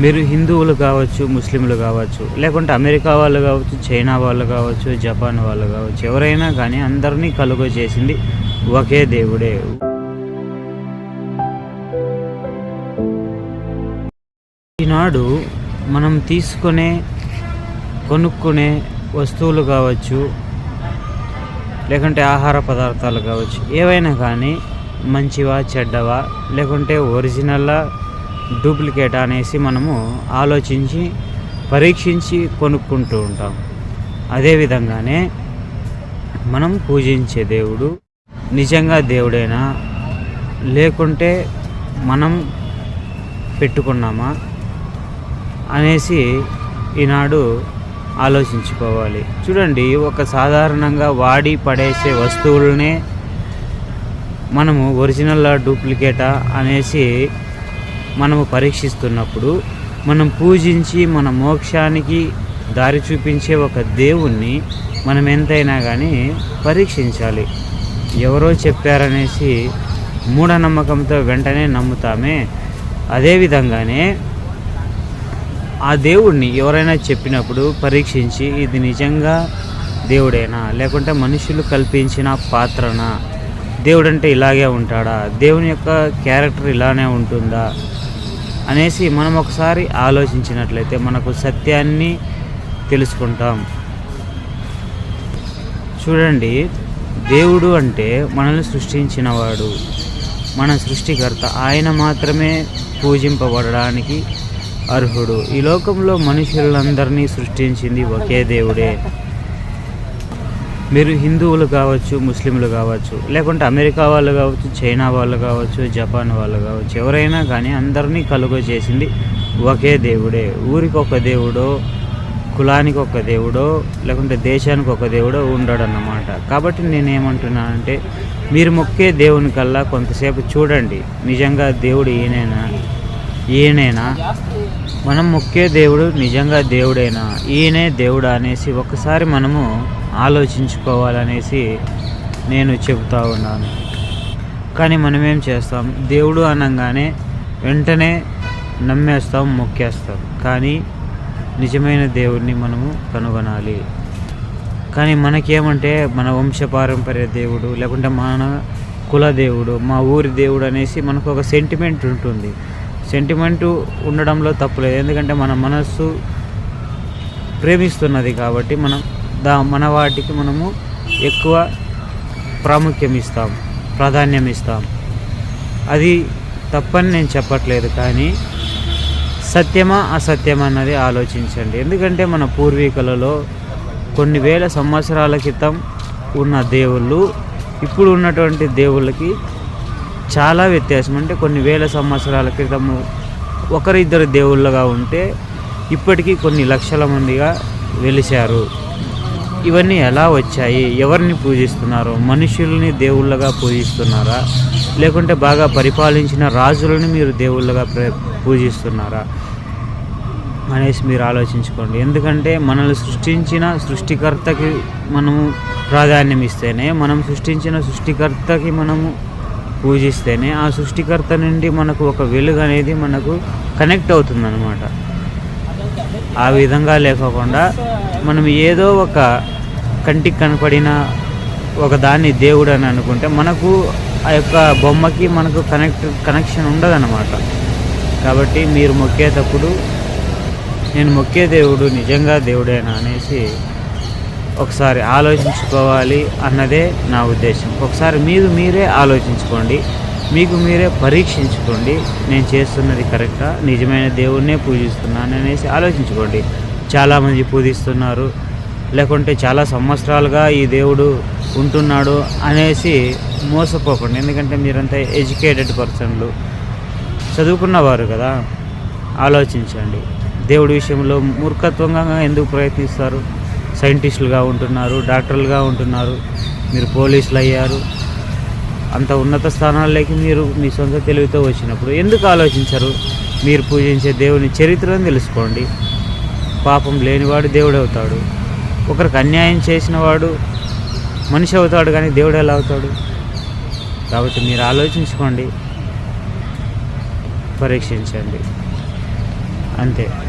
మీరు హిందువులు కావచ్చు ముస్లింలు కావచ్చు లేకుంటే అమెరికా వాళ్ళు కావచ్చు చైనా వాళ్ళు కావచ్చు జపాన్ వాళ్ళు కావచ్చు ఎవరైనా కానీ అందరినీ కలుగ చేసింది ఒకే దేవుడే. ఈనాడు మనం తీసుకునే కొనుక్కునే వస్తువులు కావచ్చు లేకుంటే ఆహార పదార్థాలు కావచ్చు ఏవైనా కానీ మంచివా చెడ్డవా లేకుంటే ఒరిజినల్లా డూప్లికేట్ అనేసి మనము ఆలోచించి పరీక్షించి కొనుక్కుంటూ ఉంటాం. అదేవిధంగానే మనం పూజించే దేవుడు నిజంగా దేవుడేనా? లేకుంటే మనం పెట్టుకున్నామా? అనేసి ఈనాడు ఆలోచించుకోవాలి. చూడండి ఒక సాధారణంగా వాడి పడేసే వస్తువులనే మనము ఒరిజినల్ డూప్లికేటా అనేసి మనము పరీక్షిస్తున్నప్పుడు మనం పూజించి మన మోక్షానికి దారి చూపించే ఒక దేవుణ్ణి మనం ఎంతైనా కానీ పరీక్షించాలి. ఎవరో చెప్పారనేసి మూఢనమ్మకంతో వెంటనే నమ్ముతామే. అదేవిధంగానే ఆ దేవుడిని ఎవరైనా చెప్పినప్పుడు పరీక్షించి ఇది నిజంగా దేవుడేనా? లేకుంటే మనుషులు కల్పించిన పాత్రనా? దేవుడంటే ఇలాగే ఉంటాడా? దేవుని యొక్క క్యారెక్టర్ ఇలానే ఉంటుందా? అనేసి మనం ఒకసారి ఆలోచించినట్లయితే మనకు సత్యాన్ని తెలుసుకుంటాం. చూడండి దేవుడు అంటే మనల్ని సృష్టించినవాడు. మన సృష్టికర్త ఆయన మాత్రమే పూజింపబడడానికి అర్హుడు. ఈ లోకంలో మనుషులందరినీ సృష్టించింది ఒకే దేవుడే. మీరు హిందువులు కావచ్చు ముస్లింలు కావచ్చు లేకుంటే అమెరికా వాళ్ళు కావచ్చు చైనా వాళ్ళు కావచ్చు జపాన్ వాళ్ళు కావచ్చు ఎవరైనా కానీ అందరినీ కలుగ చేసింది ఒకే దేవుడే. ఊరికి ఒక దేవుడో కులానికి ఒక దేవుడో లేకుంటే దేశానికి ఒక దేవుడో ఉండడన్నమాట. కాబట్టి నేనేమంటున్నానంటే మీరు మొక్కే దేవుని కల్లా కొంతసేపు చూడండి. నిజంగా దేవుడు ఈయనైనా? ఈయనైనా? మనం మొక్కే దేవుడు నిజంగా దేవుడైనా? ఈయనే దేవుడా అనేసి ఒకసారి మనము ఆలోచించుకోవాలనేసి నేను చెబుతా ఉన్నాను. కానీ మనం ఏం చేస్తాం? దేవుడు అనగానే వెంటనే నమ్మేస్తాం మొక్కేస్తాం. కానీ నిజమైన దేవుడిని మనము కనుగొనాలి. కానీ మనకేమంటే మన వంశపారంపర్య దేవుడు లేకుంటే మన కుల దేవుడు మా ఊరి దేవుడు అనేసి మనకు ఒక సెంటిమెంట్ ఉంటుంది. సెంటిమెంట్ ఉండడంలో తప్పులేదు ఎందుకంటే మన మనస్సు ప్రేమిస్తున్నది కాబట్టి మనం దా మన వాటికి మనము ఎక్కువ ప్రాముఖ్యం ఇస్తాం ప్రాధాన్యం ఇస్తాం అది తప్పని నేను చెప్పట్లేదు కానీ సత్యమా అసత్యమా అన్నది ఆలోచించండి. ఎందుకంటే మన పూర్వీకులలో కొన్ని వేల సంవత్సరాల క్రితం ఉన్న దేవుళ్ళు ఇప్పుడు ఉన్నటువంటి దేవుళ్ళకి చాలా వ్యత్యాసం. అంటే కొన్ని వేల సంవత్సరాల క్రితము ఒకరిద్దరు దేవుళ్ళగా ఉంటే ఇప్పటికీ కొన్ని లక్షల మందిగా వెలిశారు. ఇవన్నీ ఎలా వచ్చాయి? ఎవరిని పూజిస్తున్నారు? మనుషుల్ని దేవుళ్ళగా పూజిస్తున్నారా? లేకుంటే బాగా పరిపాలించిన రాజులని మీరు దేవుళ్ళగా పూజిస్తున్నారా? అనేసి మీరు ఆలోచించుకోండి. ఎందుకంటే మనల్ని సృష్టించిన సృష్టికర్తకి మనము ప్రాధాన్యం ఇస్తేనే మనం సృష్టించిన సృష్టికర్తకి మనము పూజిస్తేనే ఆ సృష్టికర్త నుండి మనకు ఒక వెలుగు అనేది మనకు కనెక్ట్ అవుతుందన్నమాట. ఆ విధంగా లేకోకుండా మనం ఏదో ఒక కంటికి కనపడిన ఒక దాన్ని దేవుడు అని అనుకుంటే మనకు ఆ యొక్క బొమ్మకి మనకు కనెక్ట్ కనెక్షన్ ఉండదన్నమాట. కాబట్టి మీరు మొక్కేటప్పుడు నేను మొక్కే దేవుడు నిజంగా దేవుడేనా అనేసి ఒకసారి ఆలోచించుకోవాలి అన్నదే నా ఉద్దేశం. ఒకసారి మీరు మీరే ఆలోచించుకోండి మీకు మీరే పరీక్షించుకోండి నేను చేస్తున్నది కరెక్టా నిజమైన దేవుణ్ణే పూజిస్తున్నాను అనేసి ఆలోచించుకోండి. చాలామంది పూజిస్తున్నారు లేకుంటే చాలా సంవత్సరాలుగా ఈ దేవుడు ఉంటున్నాడు అనేసి మోసపోకండి. ఎందుకంటే మీరంతా ఎడ్యుకేటెడ్ పర్సన్లు. చదువుకున్నవారు కదా. ఆలోచించండి. దేవుడి విషయంలో మూర్ఖత్వంగా ఎందుకు ప్రయత్నిస్తారు? సైంటిస్టులుగా ఉంటున్నారు డాక్టర్లుగా ఉంటున్నారు మీరు పోలీసులు అయ్యారు. అంత ఉన్నత స్థానాల్లోకి మీరు మీ సొంత తెలివితో వచ్చినప్పుడు ఎందుకు ఆలోచించరు? మీరు పూజించే దేవుని చరిత్రను తెలుసుకోండి. పాపం లేనివాడు దేవుడవుతాడు. ఒకరికి అన్యాయం చేసిన వాడు మనిషి అవుతాడు కానీ దేవుడు ఎలా అవుతాడు? కాబట్టి మీరు ఆలోచించుకోండి. పరీక్షించండి. అంతే.